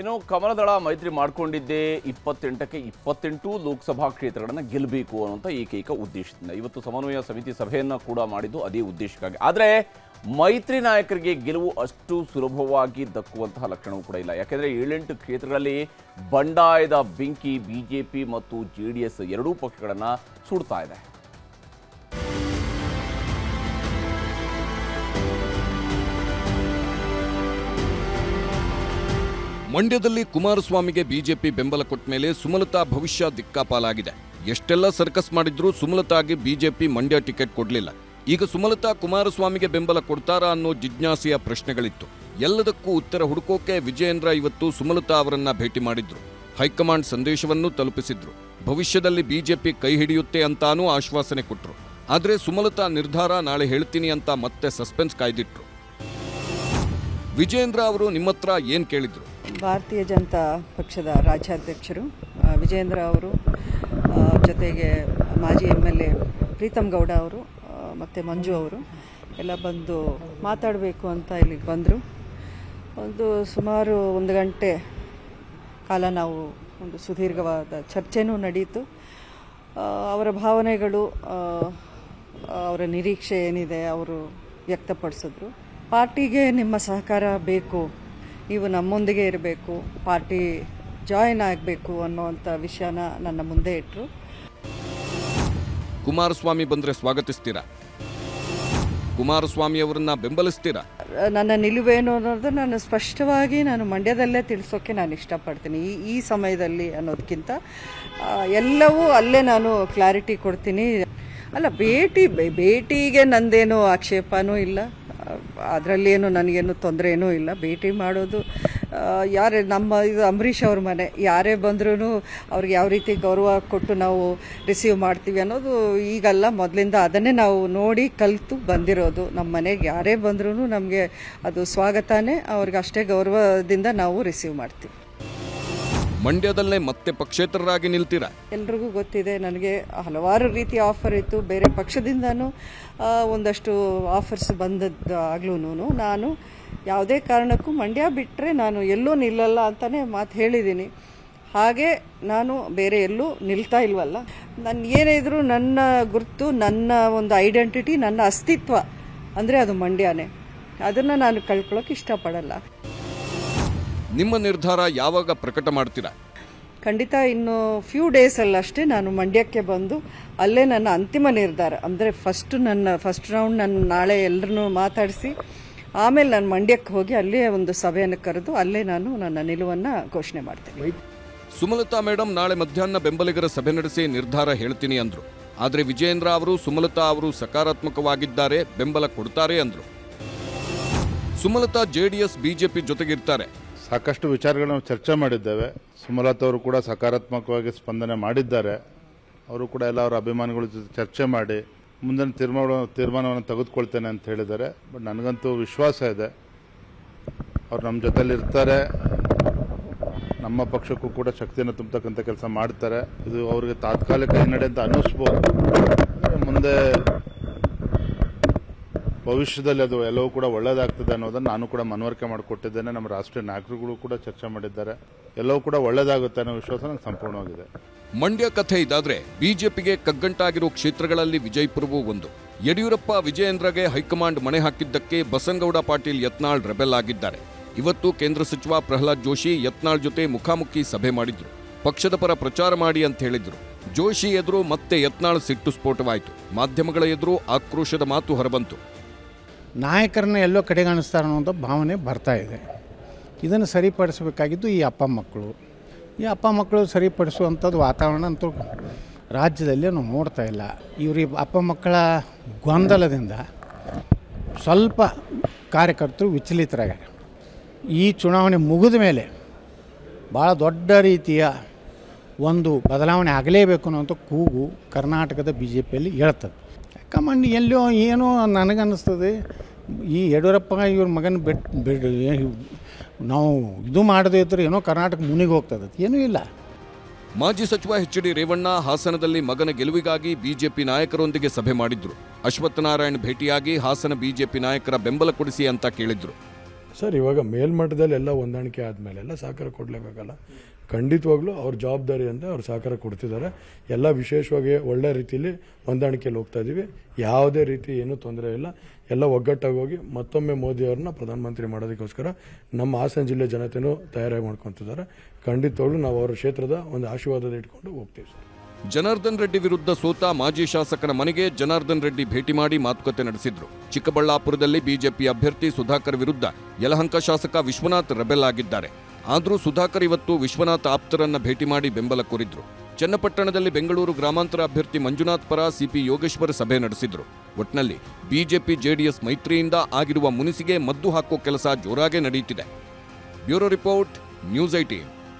ಇನ್ನು ಕಮಲದಳ ಮೈತ್ರಿ ಮಾಡಿಕೊಂಡಿದ್ದೆ ಇಪ್ಪತ್ತೆಂಟಕ್ಕೆ ಇಪ್ಪತ್ತೆಂಟು ಲೋಕಸಭಾ ಕ್ಷೇತ್ರಗಳನ್ನು ಗೆಲ್ಲಬೇಕು ಅನ್ನುವಂಥ ಏಕೈಕ ಉದ್ದೇಶದಿಂದ. ಇವತ್ತು ಸಮನ್ವಯ ಸಮಿತಿ ಸಭೆಯನ್ನು ಕೂಡ ಮಾಡಿದ್ದು ಅದೇ ಉದ್ದೇಶಕ್ಕಾಗಿ. ಆದರೆ ಮೈತ್ರಿ ನಾಯಕರಿಗೆ ಗೆಲುವು ಅಷ್ಟು ಸುಲಭವಾಗಿ ದಕ್ಕುವಂತಹ ಲಕ್ಷಣವೂ ಕೂಡ ಇಲ್ಲ. ಯಾಕೆಂದರೆ ಏಳೆಂಟು ಕ್ಷೇತ್ರಗಳಲ್ಲಿ ಬಂಡಾಯದ ಬೆಂಕಿ ಬಿಜೆಪಿ ಮತ್ತು ಜೆ ಡಿ ಎಸ್ ಎರಡೂ ಪಕ್ಷಗಳನ್ನು ಸುಡ್ತಾ ಇದೆ. ಮಂಡ್ಯದಲ್ಲಿ ಕುಮಾರಸ್ವಾಮಿಗೆ ಬಿಜೆಪಿ ಬೆಂಬಲ ಕೊಟ್ಟ ಮೇಲೆ ಸುಮಲತಾ ಭವಿಷ್ಯ ದಿಕ್ಕಾಪಾಲಾಗಿದೆ. ಎಷ್ಟೆಲ್ಲ ಸರ್ಕಸ್ ಮಾಡಿದ್ರೂ ಸುಮಲತಾಗೆ ಬಿಜೆಪಿ ಮಂಡ್ಯ ಟಿಕೆಟ್ ಕೊಡಲಿಲ್ಲ. ಈಗ ಸುಮಲತಾ ಕುಮಾರಸ್ವಾಮಿಗೆ ಬೆಂಬಲ ಕೊಡ್ತಾರಾ ಅನ್ನೋ ಜಿಜ್ಞಾಸೆಯ ಪ್ರಶ್ನೆಗಳಿತ್ತು. ಎಲ್ಲದಕ್ಕೂ ಉತ್ತರ ಹುಡುಕೋಕೆ ವಿಜಯೇಂದ್ರ ಇವತ್ತು ಸುಮಲತಾ ಅವರನ್ನ ಭೇಟಿ ಮಾಡಿದ್ರು. ಹೈಕಮಾಂಡ್ ಸಂದೇಶವನ್ನು ತಲುಪಿಸಿದ್ರು. ಭವಿಷ್ಯದಲ್ಲಿ ಬಿಜೆಪಿ ಕೈ ಹಿಡಿಯುತ್ತೆ ಅಂತಾನೂ ಆಶ್ವಾಸನೆ ಕೊಟ್ರು. ಆದರೆ ಸುಮಲತಾ ನಿರ್ಧಾರ ನಾಳೆ ಹೇಳ್ತೀನಿ ಅಂತ ಮತ್ತೆ ಸಸ್ಪೆನ್ಸ್ ಕಾಯ್ದಿಟ್ರು. ವಿಜಯೇಂದ್ರ ಅವರು ನಿಮ್ಮತ್ರ ಏನ್ ಕೇಳಿದ್ರು? ಭಾರತೀಯ ಜನತಾ ಪಕ್ಷದ ರಾಜ್ಯಾಧ್ಯಕ್ಷರು ವಿಜೇಂದ್ರ ಅವರು ಜೊತೆಗೆ ಮಾಜಿ M L A Preetham Gowda ಅವರು ಮತ್ತು ಮಂಜು ಅವರು ಎಲ್ಲ ಬಂದು ಮಾತಾಡಬೇಕು ಅಂತ ಇಲ್ಲಿಗೆ ಬಂದರು. ಒಂದು ಸುಮಾರು ಒಂದು ಗಂಟೆ ಕಾಲ ನಾವು ಒಂದು ಸುದೀರ್ಘವಾದ ಚರ್ಚೆನೂ ನಡೀತು. ಅವರ ಭಾವನೆಗಳು ಅವರ ನಿರೀಕ್ಷೆ ಏನಿದೆ ಅವರು ವ್ಯಕ್ತಪಡಿಸಿದ್ರು. ಪಾರ್ಟಿಗೆ ನಿಮ್ಮ ಸಹಕಾರ ಬೇಕು ನೀವು ನಮ್ಮೊಂದಿಗೆ ಇರಬೇಕು ಪಾರ್ಟಿ ಜಾಯಿನ್ ಆಗಬೇಕು ಅನ್ನೋವಂಥ ವಿಷಯನ ನನ್ನ ಮುಂದೆ ಇಟ್ಟರು ಕುಮಾರಸ್ವಾಮಿ ಬಂದರೆ ಸ್ವಾಗತಿಸ್ತೀರಾ? ಕುಮಾರಸ್ವಾಮಿ ಅವರನ್ನ ಬೆಂಬಲಿಸ್ತೀರಾ? ನನ್ನ ನಿಲುವೇನು ಅನ್ನೋದು ನಾನು ಸ್ಪಷ್ಟವಾಗಿ ನಾನು ಮಂಡ್ಯದಲ್ಲೇ ತಿಳಿಸೋಕೆ ನಾನು ಇಷ್ಟಪಡ್ತೀನಿ. ಈ ಈ ಸಮಯದಲ್ಲಿ ಅನ್ನೋದಕ್ಕಿಂತ ಎಲ್ಲವೂ ಅಲ್ಲೇ ನಾನು ಕ್ಲಾರಿಟಿ ಕೊಡ್ತೀನಿ. ಅಲ್ಲ ಭೇಟಿ ಭೇಟಿಗೆ ನಂದೇನು ಆಕ್ಷೇಪನೂ ಇಲ್ಲ. ಅದರಲ್ಲೇನು ನನಗೇನು ತೊಂದರೆ ಏನೂ ಇಲ್ಲ. ಭೇಟಿ ಮಾಡೋದು ಯಾರೇ ನಮ್ಮ ಇದು ಅಂಬರೀಷ್ ಅವ್ರ ಮನೆ, ಯಾರೇ ಬಂದ್ರೂ ಅವ್ರಿಗೆ ಯಾವ ರೀತಿ ಗೌರವ ಕೊಟ್ಟು ನಾವು ರಿಸೀವ್ ಮಾಡ್ತೀವಿ ಅನ್ನೋದು ಈಗಲ್ಲ. ಮೊದಲಿಂದ ಅದನ್ನೇ ನಾವು ನೋಡಿ ಕಲಿತು ಬಂದಿರೋದು. ನಮ್ಮ ಮನೆಗೆ ಯಾರೇ ಬಂದ್ರೂ ನಮಗೆ ಅದು ಸ್ವಾಗತನೇ ಅವ್ರಿಗೆ ಅಷ್ಟೇ ಗೌರವದಿಂದ ನಾವು ರಿಸೀವ್ ಮಾಡ್ತೀವಿ. ಮಂಡ್ಯದಲ್ಲೇ ಮತ್ತೆ ಪಕ್ಷೇತರರಾಗಿ ನಿಲ್ತೀರಾ? ಎಲ್ರಿಗೂ ಗೊತ್ತಿದೆ, ನನಗೆ ಹಲವಾರು ರೀತಿಯ ಆಫರ್ ಇತ್ತು. ಬೇರೆ ಪಕ್ಷದಿಂದನೂ ಒಂದಷ್ಟು ಆಫರ್ಸ್ ಬಂದದ್ದು ಆಗ್ಲೂ ನಾನು ಯಾವುದೇ ಕಾರಣಕ್ಕೂ ಮಂಡ್ಯ ಬಿಟ್ಟರೆ ನಾನು ಎಲ್ಲೂ ನಿಲ್ಲಲ್ಲ ಅಂತಲೇ ಮಾತು ಹೇಳಿದ್ದೀನಿ. ಹಾಗೆ ನಾನು ಬೇರೆ ಎಲ್ಲೂ ನಿಲ್ತಾ ಇಲ್ವಲ್ಲ? ನನ್ನ ಏನೇ ಇದ್ರೂ ನನ್ನ ಗುರುತು, ನನ್ನ ಒಂದು ಐಡೆಂಟಿಟಿ ನನ್ನ ಅಸ್ತಿತ್ವ ಅಂದರೆ ಅದು ಮಂಡ್ಯನೇ. ಅದನ್ನು ನಾನು ಕಳ್ಕೊಳ್ಳೋಕೆ ಇಷ್ಟಪಡಲ್ಲ. ನಿಮ್ಮ ನಿರ್ಧಾರ ಯಾವಾಗ ಪ್ರಕಟ ಮಾಡ್ತೀರಾ? ಖಂಡಿತ ಇನ್ನು ಫ್ಯೂ ಡೇಸಲ್ಲಷ್ಟೇ ನಾನು ಮಂಡ್ಯಕ್ಕೆ ಬಂದು ಅಲ್ಲೇ ನನ್ನ ಅಂತಿಮ ನಿರ್ಧಾರ. ಅಂದರೆ ಫಸ್ಟ್ ನನ್ನ ಫಸ್ಟ್ ರೌಂಡ್ ನನ್ನ ನಾಳೆ ಎಲ್ಲರನ್ನೂ ಮಾತಾಡಿಸಿ ಆಮೇಲೆ ನಾನು ಮಂಡ್ಯಕ್ಕೆ ಹೋಗಿ ಅಲ್ಲೇ ಒಂದು ಸಭೆಯನ್ನು ಕರೆದು ಅಲ್ಲೇ ನಾನು ನನ್ನ ನಿಲುವನ್ನು ಘೋಷಣೆ ಮಾಡ್ತೀನಿ. ಸುಮಲತಾ ಮೇಡಮ್ ನಾಳೆ ಮಧ್ಯಾಹ್ನ ಬೆಂಬಲಿಗರ ಸಭೆ ನಡೆಸಿ ನಿರ್ಧಾರ ಹೇಳ್ತೀನಿ ಅಂದರು. ಆದರೆ ವಿಜಯೇಂದ್ರ ಅವರು ಸುಮಲತಾ ಅವರು ಸಕಾರಾತ್ಮಕವಾಗಿದ್ದಾರೆ ಬೆಂಬಲ ಕೊಡ್ತಾರೆ ಅಂದರು. ಸುಮಲತಾ ಜೆಡಿಎಸ್ ಬಿಜೆಪಿ ಜೊತೆಗಿರ್ತಾರೆ. ಸಾಕಷ್ಟು ವಿಚಾರಗಳನ್ನ ಚರ್ಚೆ ಮಾಡಿದ್ದೇವೆ. ಸುಮಲತಾ ಅವರು ಕೂಡ ಸಕಾರಾತ್ಮಕವಾಗಿ ಸ್ಪಂದನೆ ಮಾಡಿದ್ದಾರೆ. ಅವರು ಕೂಡ ಎಲ್ಲ ಅವರ ಅಭಿಮಾನಿಗಳ ಜೊತೆ ಚರ್ಚೆ ಮಾಡಿ, ಮುಂದಿನ ತೀರ್ಮಾನ, ತೀರ್ಮಾನವನ್ನು ತೆಗೆದುಕೊಳ್ತೇನೆ ಅಂತ ಹೇಳಿದ್ದಾರೆ. ಬಟ್ ನನಗಂತೂ ವಿಶ್ವಾಸ ಇದೆ. ಅವ್ರು ನಮ್ಮ ಜೊತೆಲಿ ಇರ್ತಾರೆ. ನಮ್ಮ ಪಕ್ಷಕ್ಕೂ ಕೂಡ ಶಕ್ತಿಯನ್ನು ತುಂಬತಕ್ಕಂಥ ಕೆಲಸ ಮಾಡ್ತಾರೆ. ಇದು ಅವರಿಗೆ ತಾತ್ಕಾಲಿಕ ಹಿನ್ನಡೆ ಅಂತ ಅನ್ನಿಸ್ಬೋದು ಮುಂದೆ ಭವಿಷ್ಯದಲ್ಲಿ ಅದು ಎಲ್ಲವೂ ಕೂಡ ಒಳ್ಳೇದಾಗ್ತದೆ ಅನ್ನೋದನ್ನು ನಾನು ಕೂಡ ಮನವರಿಕೆ ಮಾಡಿಕೊಟ್ಟಿದ್ದೇನೆ. ನಮ್ಮ ರಾಷ್ಟ್ರೀಯ ನಾಯಕರುಗಳು ಕೂಡ ಚರ್ಚೆ ಮಾಡಿದ್ದಾರೆ. ಎಲ್ಲವೂ ಕೂಡ ಒಳ್ಳೇದಾಗುತ್ತೆ ಅನ್ನೋ ವಿಶ್ವಾಸ ನನಗೆ ಸಂಪೂರ್ಣವಾಗಿದೆ. ಮಂಡ್ಯ ಕಥೆ ಇದಾದ್ರೆ ಬಿಜೆಪಿಗೆ ಕಗ್ಗಂಟಾಗಿರೋ ಕ್ಷೇತ್ರಗಳಲ್ಲಿ ವಿಜಯಪುರವೂ ಒಂದು. ಯಡಿಯೂರಪ್ಪ, ವಿಜಯೇಂದ್ರಗೆ ಹೈಕಮಾಂಡ್ ಮಣೆ ಹಾಕಿದ್ದಕ್ಕೆ ಬಸನಗೌಡ ಪಾಟೀಲ್ ಯತ್ನಾಳ್ ರೆಬೆಲ್ ಆಗಿದ್ದಾರೆ. ಇವತ್ತು ಕೇಂದ್ರ ಸಚಿವ ಪ್ರಹ್ಲಾದ್ ಜೋಶಿ ಯತ್ನಾಳ್ ಜೊತೆ ಮುಖಾಮುಖಿ ಸಭೆ ಮಾಡಿದ್ರು. ಪಕ್ಷದ ಪರ ಪ್ರಚಾರ ಮಾಡಿ ಅಂತ ಹೇಳಿದ್ರು. ಜೋಶಿ ಎದುರು ಮತ್ತೆ ಯತ್ನಾಳ್ ಸಿಟ್ಟು ಸ್ಫೋಟವಾಯಿತು. ಮಾಧ್ಯಮಗಳ ಎದುರು ಆಕ್ರೋಶದ ಮಾತು ಹೊರಬಂತು. ನಾಯಕರನ್ನ ಎಲ್ಲೋ ಕಡೆಗಾಣಿಸ್ತಾರೆ ಅನ್ನೋಂಥ ಭಾವನೆ ಬರ್ತಾ ಇದೆ. ಇದನ್ನು ಸರಿಪಡಿಸಬೇಕಾಗಿದ್ದು ಈ ಅಪ್ಪ ಮಕ್ಕಳು. ಈ ಅಪ್ಪ ಮಕ್ಕಳು ಸರಿಪಡಿಸುವಂಥದ್ದು ವಾತಾವರಣ ಅಂತೂ ರಾಜ್ಯದಲ್ಲಿ ನಾವು ನೋಡ್ತಾ ಇಲ್ಲ. ಇವ್ರ ಅಪ್ಪ ಮಕ್ಕಳ ಗೊಂದಲದಿಂದ ಸ್ವಲ್ಪ ಕಾರ್ಯಕರ್ತರು ವಿಚಲಿತರಾಗ್ಯಾರ. ಈ ಚುನಾವಣೆ ಮುಗಿದ ಮೇಲೆ ಭಾಳ ದೊಡ್ಡ ರೀತಿಯ ಒಂದು ಬದಲಾವಣೆ ಆಗಲೇಬೇಕು ಅನ್ನೋಂಥ ಕೂಗು ಕರ್ನಾಟಕದ ಬಿ ಜೆ ಪಿಯಲ್ಲಿ ಹೇಳ್ತದೆ ಕಮಾಂಡ್ ಎಲ್ಲೋ ಏನೋ ನನಗನ್ನಿಸ್ತದೆ. ಈ ಯಡಿಯೂರಪ್ಪ ಇವ್ರ ಮಗನ ಬಿಟ್ಟು ಬಿಡ್ ನಾವು ಇದು ಮಾಡದೇ ಇದ್ರೆ ಏನೋ ಕರ್ನಾಟಕ ಮುನಿಗೆ ಹೋಗ್ತದೆ. ಏನೂ ಇಲ್ಲ. ಮಾಜಿ ಸಚಿವ ಎಚ್ ಡಿ ರೇವಣ್ಣ ಹಾಸನದಲ್ಲಿ ಮಗನ ಗೆಲುವಿಗಾಗಿ ಬಿಜೆಪಿ ನಾಯಕರೊಂದಿಗೆ ಸಭೆ ಮಾಡಿದ್ರು. ಅಶ್ವತ್ಥನಾರಾಯಣ್ ಭೇಟಿಯಾಗಿ ಹಾಸನ ಬಿಜೆಪಿ ನಾಯಕರ ಬೆಂಬಲ ಕೊಡಿಸಿ ಅಂತ ಕೇಳಿದ್ರು. ಸರ್, ಇವಾಗ ಮೇಲ್ಮಟ್ಟದಲ್ಲಿ ಎಲ್ಲ ಹೊಂದಾಣಿಕೆ ಆದಮೇಲೆ ಎಲ್ಲ ಸಹಕಾರ ಕೊಡಲೇಬೇಕಲ್ಲ? ಖಂಡಿತವಾಗ್ಲೂ ಅವ್ರ ಜವಾಬ್ದಾರಿ ಅಂತ ಅವ್ರು ಸಹಕಾರ ಕೊಡ್ತಿದ್ದಾರೆ. ಎಲ್ಲ ವಿಶೇಷವಾಗಿ ಒಳ್ಳೆ ರೀತಿಯಲ್ಲಿ ಹೊಂದಾಣಿಕೆಯಲ್ಲಿ ಹೋಗ್ತಾ ಇದ್ದೀವಿ ಯಾವುದೇ ರೀತಿ ಏನೂ ತೊಂದರೆ ಇಲ್ಲ. ಎಲ್ಲ ಒಗ್ಗಟ್ಟಾಗಿ ಹೋಗಿ ಮತ್ತೊಮ್ಮೆ ಮೋದಿ ಅವ್ರನ್ನ ಪ್ರಧಾನಮಂತ್ರಿ ಮಾಡೋದಕ್ಕೋಸ್ಕರ ನಮ್ಮ ಹಾಸನ ಜಿಲ್ಲೆ ಜನತೆಯೂ ತಯಾರಾಗಿ ಮಾಡ್ಕೊತಿದ್ದಾರೆ. ಖಂಡಿತವಾಗ್ಲೂ ನಾವು ಅವರ ಕ್ಷೇತ್ರದ ಒಂದು ಆಶೀರ್ವಾದದ ಇಟ್ಕೊಂಡು ಹೋಗ್ತೀವಿ ಸರ್. ಜನಾರ್ದನ್ ರೆಡ್ಡಿ ವಿರುದ್ಧ ಸೋತ ಮಾಜಿ ಶಾಸಕನ ಮನೆಗೆ ಜನಾರ್ದನ್ ರೆಡ್ಡಿ ಭೇಟಿ ಮಾಡಿ ಮಾತುಕತೆ ನಡೆಸಿದ್ರು. ಚಿಕ್ಕಬಳ್ಳಾಪುರದಲ್ಲಿ ಬಿಜೆಪಿ ಅಭ್ಯರ್ಥಿ ಸುಧಾಕರ್ ವಿರುದ್ಧ ಯಲಹಂಕ ಶಾಸಕ ವಿಶ್ವನಾಥ್ ರೆಬೆಲ್ ಆಗಿದ್ದಾರೆ. ಆದರೂ ಸುಧಾಕರ್ ಇವತ್ತು ವಿಶ್ವನಾಥ್ ಆಪ್ತರನ್ನ ಭೇಟಿ ಮಾಡಿ ಬೆಂಬಲ ಕೋರಿದ್ರು. ಚನ್ನಪಟ್ಟಣದಲ್ಲಿ ಬೆಂಗಳೂರು ಗ್ರಾಮಾಂತರ ಅಭ್ಯರ್ಥಿ ಮಂಜುನಾಥ್ ಪರ ಸಿಪಿ ಯೋಗೇಶ್ವರ್ ಸಭೆ ನಡೆಸಿದ್ರು. ಒಟ್ನಲ್ಲಿ ಬಿಜೆಪಿ ಜೆಡಿಎಸ್ ಮೈತ್ರಿಯಿಂದ ಆಗಿರುವ ಮುನಿಸಿಗೆ ಮದ್ದು ಹಾಕುವ ಕೆಲಸ ಜೋರಾಗೇ ನಡೆಯುತ್ತಿದೆ. Bureau report, news eighteen.